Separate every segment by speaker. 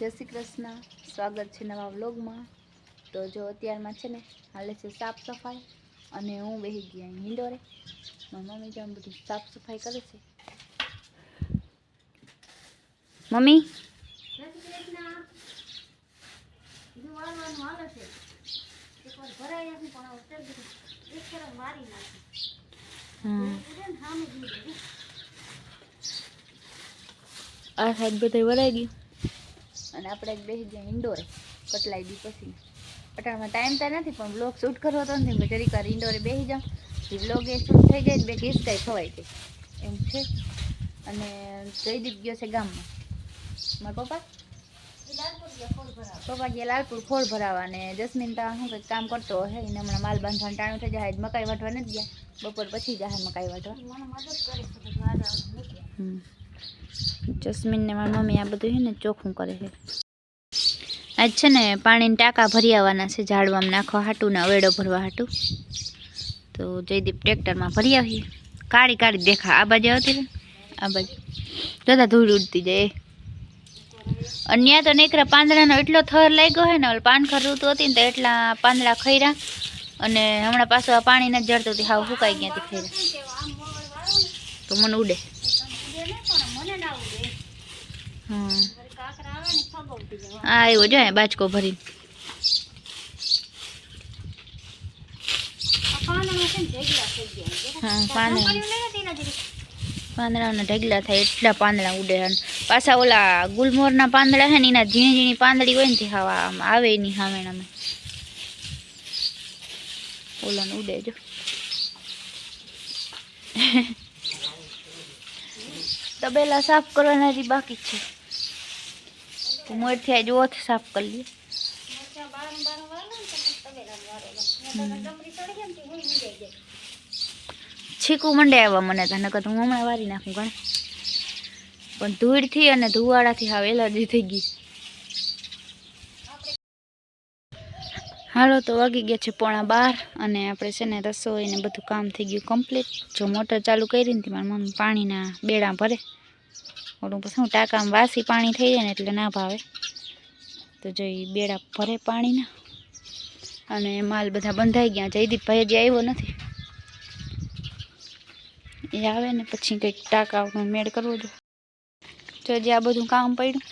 Speaker 1: જય શ્રી કૃષ્ણ. સ્વાગત છે નવા વ્લોગમાં. તો જો અત્યારમાં છે ને હાલે છે સાફ સફાઈ અને હું બેસી ગઈ અહીં હિંડોરે. મારી મમ્મી જેમ બધું સાફ સફાઈ કરે છે. મમ્મી? હમ. આ સાઈડ બધા વરાઈ ગયું. અને આપણે જ બેસી ગયા ઇન્ડોરે કટલાઈ દી પછી. અટાણમાં ટાઈમ તો નથી પણ બ્લોગ શૂટ કરવો હતો ને જરીક વાર ઇન્ડોરે બેસી જાઉં. એ બ્લોગ એ શૂટ થઈ જાય બે કિસકાઈ ખવાઈ જાય એમ છે. અને જયદીપ ગયો છે ગામમાં. મારા પપ્પા? પપ્પા ગયા લાલપુર ફોડ ભરાવા અને જસ્મીન તા શું કંઈક કામ કરતો હે એને હમણાં માલ બાંધવાનું ટાણું થઈ જાય. મકાઈ વાટવા નથી ગયા. બપોર પછી જાય મકાઈ વાટવા હમ. જસ્મીન ને મારી મમ્મી આ બધું છે ને ચોખ્ખું કરે છે. આજ છે ને પાણીના ટાંકા ભરી આવવાના છે ઝાડવામાં નાખવા હાટું ને અવેડો ભરવા હાટું. તો જયદીપ ટ્રેક્ટરમાં ભરી આવીએ કાળી કાળી દેખા, આ બાજુ આવતી ને આ બાજુ. જતા ધૂળ ઉડતી જાય. અને તો નીકળે પાંદડાનો એટલો થર લાગ્યો હોય ને પાનખર ઋતુ હતી ને તો એટલા પાંદડા ખૈરા અને હમણાં પાછું આ પાણી નથી જડતું હાવ સુકાઈ ગયા હતી ખૈરા તો મને ઉડે. આવ્યો જો અહીંયા બાચકો પાંદડા પાંદડાના ઢગલા થાય, એટલા પાંદડા ઉડે પાછા ઓલા ગુલમોરના પાંદડા છે ને, એના ઝીણી ઝીણી પાંદડી હોય ને હવા આમ આવે નહીં હામેણામાં ઓલાને ઉડે જો. તબેલા સાફ કરવાના બાકી છે. તો મોરથી ઓથ સાફ કરી લઈએ છીકું મંડે આવ્યા મને તને કદ હું હમણાં વારી નાખું ગણે. પણ ધૂળથી અને ધુવાડાથી હાવ એલર્જી થઈ ગઈ. હાલો તો વાગી ગયા છે પોણા બાર અને આપણે છે ને રસોઈને બધું કામ થઈ ગયું કમ્પ્લીટ જો મોટર ચાલુ કરી ને મારી મમ્મી પાણીના બેડા ભરે. ઓલું શું ટાંકામાં વાસી પાણી થઈ જાય ને એટલે ના ભાવે. તો જો બેડા ભરે પાણીના. અને માલ બધા બંધાઈ ગયા. જયદીપભાઈ હજી આવ્યો નથી. એ આવે ને પછી કંઈક ટાંકા મેળ કરવો જોઈએ. જો હજી આ બધું કામ પડ્યું.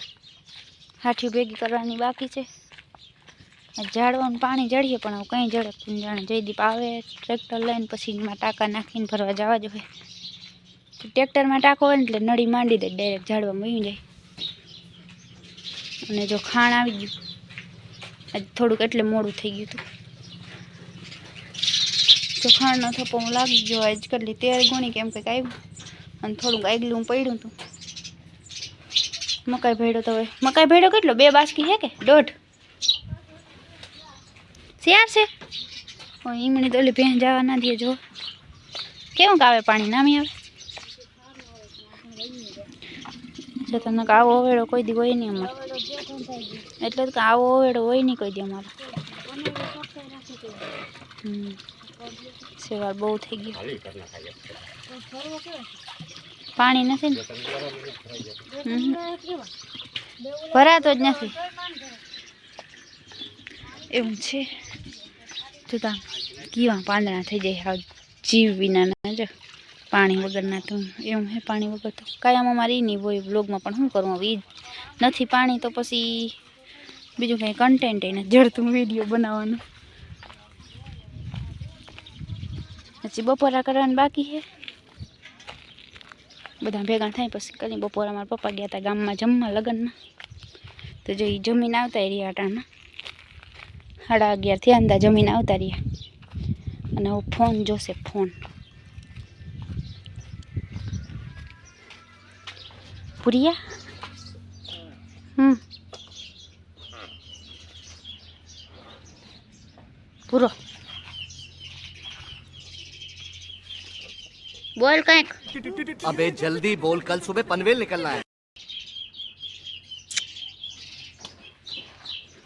Speaker 1: હાઠી ભેગી કરવાની બાકી છે. ઝાડવાનું પાણી જડીએ પણ કંઈ નહીં જાણે. જયદીપ આવે, ટ્રેક્ટર લઈને પછી એમાં ટાંકા નાખીને ભરવા જવા જોઈએ ટ્રેક્ટરમાં ટાંકો હોય ને એટલે નળી માંડી દે ડાયરેક્ટ ઝાડવા મૂકી જાય. અને જો ખાણ આવી ગયું, આજ થોડુંક એટલે મોડું થઈ ગયું હતું. જો ખાણનો થપ્પો હું લાગી ગયો, આજ કેટલી તેર ગુણી કેમ કંઈક આવ્યું. અને થોડુંક આગલું પડ્યું હતું. મકાઈ ભેડો તો હવે, મકાઈ ભેડો કેટલો? બે બાસકી છે કે? દોઢ? શિયાર છે? એમણે તો ઓલી ભેન જવા ના દે જો. કેવું કાવે પાણી? નામી આવે? જો તમને આવો ઓવેડો કોઈ દી હોય નહીં અમારે. એટલે કે આવો ઓવેડો હોય નહીં કોઈ દી અમારે. સેવા બહુ થઈ ગયું પાણી નથી ને? ભરાતો જ નથી. એવું છે. જોતા કીવા પાંદડા થઈ જાય જીવ વિનાના જો. પાણી વગરના તો એવું હે પાણી વગર તો. કાયમ અમારે નહીં હોય. બ્લોગમાં પણ શું કરવું એ નથી પાણી તો પછી બીજું કંઈ કન્ટેન્ટ એને જડતું વીડિયો બનાવવાનું. પછી બપોરા કરવાનું બાકી છે બધા ભેગા થાય પછી કરી બપોરા મારા પપ્પા ગયા હતા ગામમાં જમવા લગ્નમાં. તો જો એ જમીન આવતા રહ્યા અટાણા સાડા અગિયાર થયા અંદા જમીન આવતા રહ્યા. અને હું ફોન જોશે ફોન પુરિયા હમ પૂરો બોલ કંઈક
Speaker 2: अबे जल्दी बोल कल सुबह पनवेल निकलना है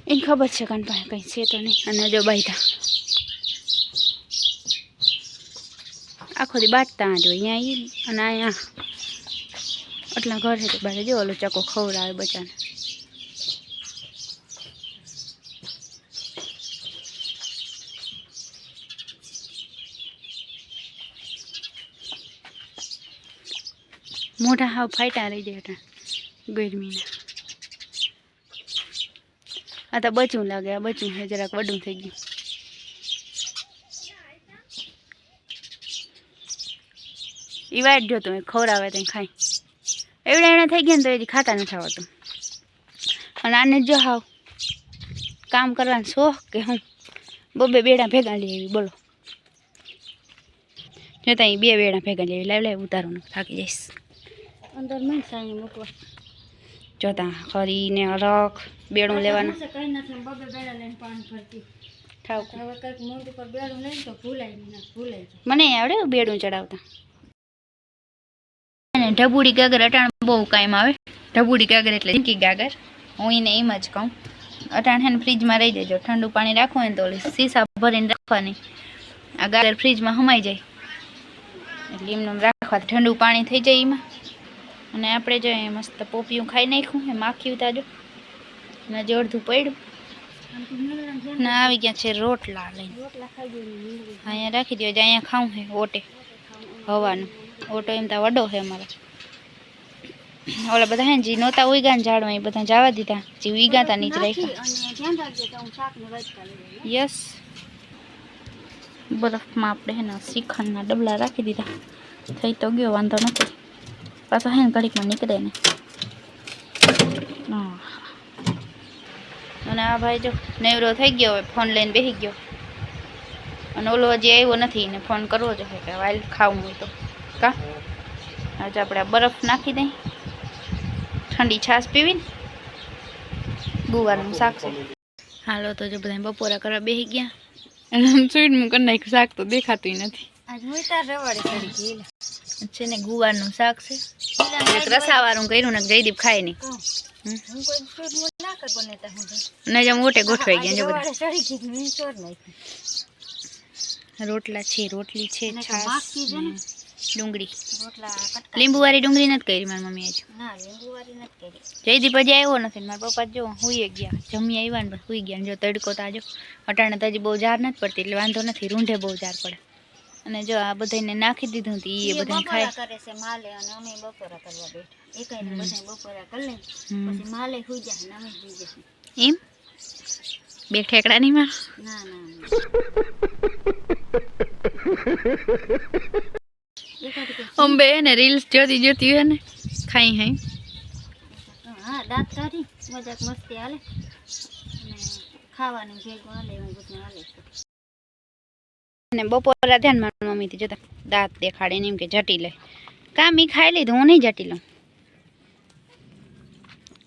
Speaker 1: એને ખબર છે કાન પાસે કંઈ છે તો નહીં અને જો બાયધા આખો દી બાટતા જ હોય અહીંયા ઈ અને અહીંયા આટલા ઘર છે તો બારે જો ઓલો ચકો ખવડાવે બચાને મોટા હાવ ફાટા રહી જાય એટલે ગરમીના. આ તો બચવું લાગે, આ બચવું છે, જરાક વડું થઈ ગયું. એ વાટ જો તમે ખવડાવે ત્યાં ખાઈ એવડા એવડા થઈ ગયા ને તો એ ખાતા નથી આવતું અને આને જો હાવ કામ કરવાનો શોખ કે હું બબે બેડા ભેગા લઈ આવી બોલો. જોતા ત્યાં બે બેડા ભેગા લઈ આવી લાવ લાવ ઉતારું થાકી જઈશ.
Speaker 3: અંદર મને સાંઈ મૂકવા.
Speaker 1: જોતા ખરીને અરખ બેડું લેવાનું.
Speaker 3: કઈ નથી બબે બેડા લઈને પાણી ભરતી.
Speaker 1: મને આવડે બેડું ચડાવતા. અને ઢબુડી ગાગર અટાણ બહુ કાયમ આવે. ઢબુડી ગાગર એટલે ઝીંકી ગાગર. હું એને એમ જ કહું. અટાણ હેને ફ્રીજમાં રહી જજો ઠંડુ પાણી હોય ને તો ઓલી સીસા ભરીને રાખવાની. આ ગાગર ફ્રીજમાં હમાઈ જાય. એટલે એમને રાખવા ઠંડુ પાણી થઈ જાય એમાં. અને આપણે જો એ મસ્ત પોપિયું ખાઈ નાખ્યું એ માખ્યું તાજો ને જે અડધું પડ્યું. ને આવી ગયા છે રોટલા લઈને. અહીંયા રાખી દો અહીંયા ખાવું છે ઓટે. હવાનું. ઓટો એમ તો વડો છે અમારો. ઓલા બધા હે જી નહોતા ઉગ્યા ને ઝાડમાં એ બધા જવા દીધા. જે ઉગ્યા તા નીચે રાખ્યા. યસ. બરફમાં આપણે હે ને શ્રીખંડના ડબલા રાખી દીધા. થઈ તો ગયો વાંધો નથી. પાછો હે ને ઘડીકમાં નીકળે ને. અને આ ભાઈ જો નેવરો થઈ ગયો હવે ફોન લઈને બેસી ગયો. અને ઓલો હજી આવ્યો નથી ને ફોન કરવો જોઈએ કે વાઇલ ખાવું હોય તો. કા? આજે આપણે બરફ નાખી દઈ ઠંડી છાશ પીવી ને ગુવારનું શાક છે. હાલો તો જો બધા બપોરા કરવા બેસી ગયા. અને સ્વીટ મૂક કરી નાખ્યું શાક તો દેખાતું નથી. છે ને ગુવારનું શાક છે. રસાવાળું કર્યું ને જયદીપ ખાય નહીં
Speaker 3: કહું, હું. કોઈ ફ્રૂટ મૂળ ના કર બનેતા હું તો.
Speaker 1: ને જેમ મોટે ગોઠવાઈ ગયા જો બધા. રોટલા છે રોટલી છે છાશ. ડુંગળી. લીંબુવાળી ડુંગળી નથી કરી મારી મમ્મી હજુ.
Speaker 3: કરી.
Speaker 1: જયદીપ હજી આવ્યો નથી મારા પપ્પા જો હુઈ ગયા. જમી આવ્યા ને હુઈ ગયા જો તડકો તાજો અટાણે તો હજી બહુ જાર નથી પડતી એટલે વાંધો નથી રૂંઢે બહુ જાર પડે. અને જો આ બધાને નાખી દીધું હતું એ
Speaker 3: બધાને
Speaker 1: બધા ખાય.
Speaker 3: કરે છે માલે અને અમે બપોરા કરવા બેઠા. એકાઈને
Speaker 1: ને
Speaker 3: બધા બપોરા કરી
Speaker 1: લે.
Speaker 3: પછી માલે સુઈ જાય ને અમે સુઈ જશું
Speaker 1: એમ? બે ઠેકડા નહીં માર?
Speaker 3: ના ના.
Speaker 1: અંબે ને રીલ્સ જોતી જોતી હોય ને ખાઈ હાઈ.
Speaker 3: હા દાંત કાઢી મજાક મસ્તી હાલે. અને ખાવાનું ભેગું હાલે એવું બધું હાલે.
Speaker 1: અને બપોરા ધ્યાન મારી મમ્મીથી જોતા દાંત દેખાડે ને એમ કે જટી લે કામ ઈ ખાઈ લીધું હું નહીં જટી લઉં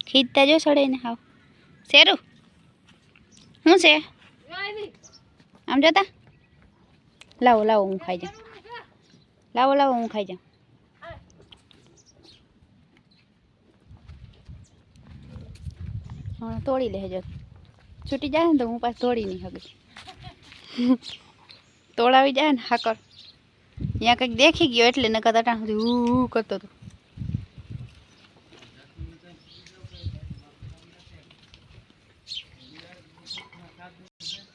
Speaker 1: ખીચતા જો સડે ને હાવ. શેરું? શું છે? આમ જોતા? લાવો લાવો હું ખાઈ જાઉં. લાવો લાવો, હું ખાઈ જાઉં. હમણાં તોડી લેજો છૂટી જાય ને તો હું પાછું તોડી નહીં હગી તોડાવી જાય ને હાકર. ત્યાં કંઈક દેખી ગયો એટલે નકર અટાણ સુધી ઉ કરતો હતો.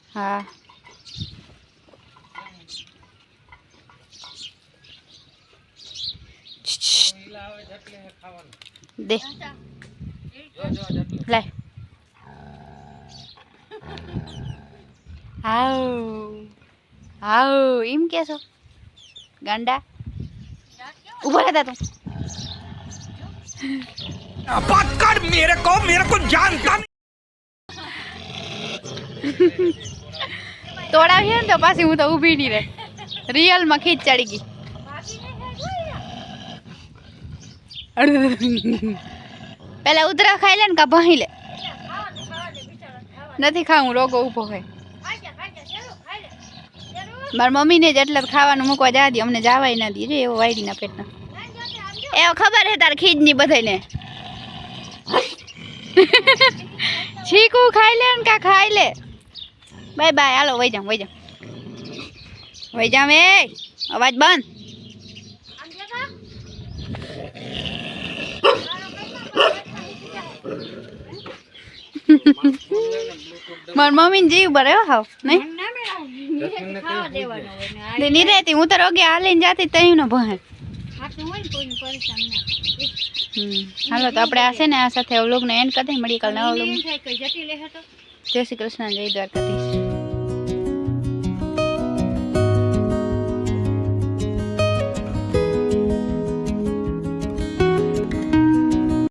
Speaker 1: હા. दे। अच्छा। ले। आओ। आओ इम कैसो गंडा। ऊपर रहता तुम
Speaker 2: कर मेरे को मेरे को जानता नहीं।
Speaker 1: तोड़ा भी है तो पास हूँ तो ऊबी नहीं रहे। रियल मखी चढ़ गई પેલા ઉતરા ખાઈ લે ને કા ભાઈ લે? નથી ખાવું, રોગો ઊભો હોય. મારી મમ્મીને જ એટલે ખાવાનું મૂકવા જા દી, અમને જવાય ના દી એવો વાયડીના પેટના. એવો ખબર હે તાર ખીજની બધાને છીકું ખાઈ લે ને કા ખાઈ લે? બાય બાય, હાલો, વઈ જાઉં વઈ જાઉં. વઈ જાઉં, એ, અવાજ બંધ. મારી મમ્મીને જીવ બરે હાવ નહીં.
Speaker 3: નિરાંતે
Speaker 1: હું તો રોગે હાલીને જાતી તઈ નો. હમ હાલો તો આપણે આ છે ને આ સાથે વ્લોગને એન્ડ કરી દઈએ મળી કાલ નવા
Speaker 3: એને
Speaker 1: વ્લોગ
Speaker 3: એમ થાય કે જટિલ હે તો
Speaker 1: જય શ્રી કૃષ્ણ જય દ્વારકાધીશ